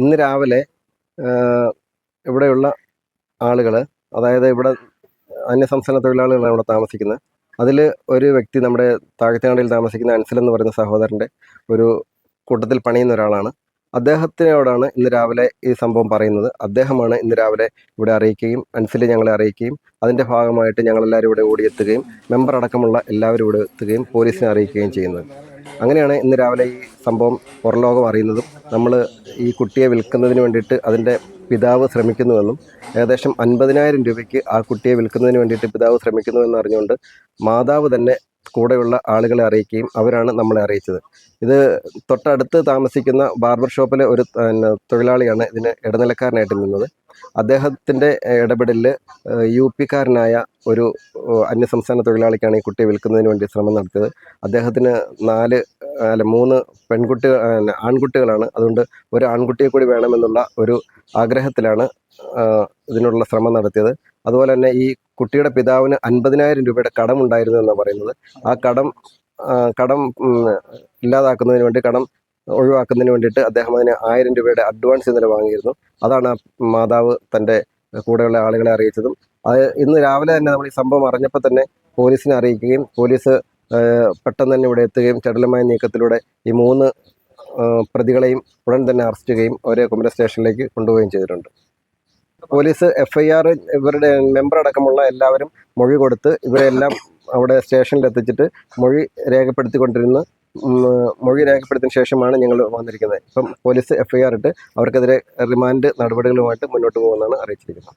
ഇന്ന് രാവിലെ ഇവിടെയുള്ള ആളുകൾ അതായത് ഇവിടെ അന്യസംസ്ഥാന തൊഴിലാളികളാണ് ഇവിടെ താമസിക്കുന്നത്. അതിൽ ഒരു വ്യക്തി നമ്മുടെ താഴത്തേങ്ങാടിയിൽ താമസിക്കുന്ന അൻസൽ എന്ന് പറയുന്ന സഹോദരന്റെ ഒരു കൂട്ടത്തിൽ പണിയുന്ന ഒരാളാണ്. അദ്ദേഹത്തിനോടാണ് ഇന്ന് രാവിലെ ഈ സംഭവം പറയുന്നത്. അദ്ദേഹമാണ് ഇന്ന് രാവിലെ ഇവിടെ അറിയിക്കുകയും അൻസിലെ ഞങ്ങളെ അറിയിക്കുകയും അതിന്റെ ഭാഗമായിട്ട് ഞങ്ങളെല്ലാവരും ഇവിടെ ഓടിയെത്തുകയും മെമ്പർ അടക്കമുള്ള എല്ലാവരും ഇവിടെ എത്തുകയും പോലീസിനെ അറിയിക്കുകയും ചെയ്യുന്നത്. അങ്ങനെയാണ് ഇന്ന് രാവിലെ ഈ സംഭവം പുറലോകം അറിയുന്നതും നമ്മൾ ഈ കുട്ടിയെ വിൽക്കുന്നതിന് വേണ്ടിയിട്ട് അതിന്റെ പിതാവ് ശ്രമിക്കുന്നുവെന്നും ഏകദേശം അൻപതിനായിരം രൂപയ്ക്ക് ആ കുട്ടിയെ വിൽക്കുന്നതിന് വേണ്ടിയിട്ട് പിതാവ് ശ്രമിക്കുന്നുവെന്ന് അറിഞ്ഞുകൊണ്ട് മാതാവ് തന്നെ കൂടെയുള്ള ആളുകളെ അറിയിക്കുകയും അവരാണ് നമ്മളെ അറിയിച്ചത്. ഇത് തൊട്ടടുത്ത് താമസിക്കുന്ന ബാർബർ ഷോപ്പിലെ ഒരു തൊഴിലാളിയാണ് ഇതിന് ഇടനിലക്കാരനായിട്ട് നിന്നത്. അദ്ദേഹത്തിന്റെ ഇടപെടലിൽ യു പിക്കാരനായ ഒരു അന്യസംസ്ഥാന തൊഴിലാളിക്കാണ് ഈ കുട്ടിയെ വിൽക്കുന്നതിന് വേണ്ടി ശ്രമം നടത്തിയത്. അദ്ദേഹത്തിന് നാല് അല്ല മൂന്ന് പെൺകുട്ടികൾ ആൺകുട്ടികളാണ്. അതുകൊണ്ട് ഒരു ആൺകുട്ടിയെ കൂടി വേണമെന്നുള്ള ഒരു ആഗ്രഹത്തിലാണ് ഇതിനുള്ള ശ്രമം നടത്തിയത്. അതുപോലെ തന്നെ ഈ കുട്ടിയുടെ പിതാവിന് അൻപതിനായിരം രൂപയുടെ കടമുണ്ടായിരുന്നു എന്നാണ് പറയുന്നത്. ആ കടം കടം ഇല്ലാതാക്കുന്നതിന് വേണ്ടി കടം ഒഴിവാക്കുന്നതിന് വേണ്ടിയിട്ട് അദ്ദേഹം അതിന് ആയിരം രൂപയുടെ അഡ്വാൻസ് ഇന്നലെ വാങ്ങിയിരുന്നു. അതാണ് മാതാവ് തന്റെ കൂടെയുള്ള ആളുകളെ അറിയിച്ചതും. അത് ഇന്ന് രാവിലെ തന്നെ നമ്മൾ ഈ സംഭവം അറിഞ്ഞപ്പോൾ തന്നെ പോലീസിനെ അറിയിക്കുകയും പോലീസ് പെട്ടെന്ന് തന്നെ ഇവിടെ എത്തുകയും ചടുലമായ നീക്കത്തിലൂടെ ഈ മൂന്ന് പ്രതികളെയും ഉടൻ തന്നെ അറസ്റ്റ് ചെയ്യുകയും അവരെ കുമര സ്റ്റേഷനിലേക്ക് കൊണ്ടുപോവുകയും ചെയ്തിട്ടുണ്ട്. പോലീസ് എഫ് ഐ ആർ ഇവരുടെ മെമ്പർ അടക്കമുള്ള എല്ലാവരും മൊഴി കൊടുത്ത് ഇവരെല്ലാം അവിടെ സ്റ്റേഷനിൽ എത്തിച്ചിട്ട് മൊഴി രേഖപ്പെടുത്തിക്കൊണ്ടിരുന്ന മൊഴി രേഖപ്പെടുത്തിയ ശേഷമാണ് ഞങ്ങൾ വന്നിരിക്കുന്നത്. ഇപ്പം പോലീസ് എഫ്ഐആർ ഇട്ട് അവർക്കെതിരെ റിമാൻഡ് നടപടികളുമായിട്ട് മുന്നോട്ട് പോകുമെന്നാണ് അറിയിച്ചിരിക്കുന്നത്.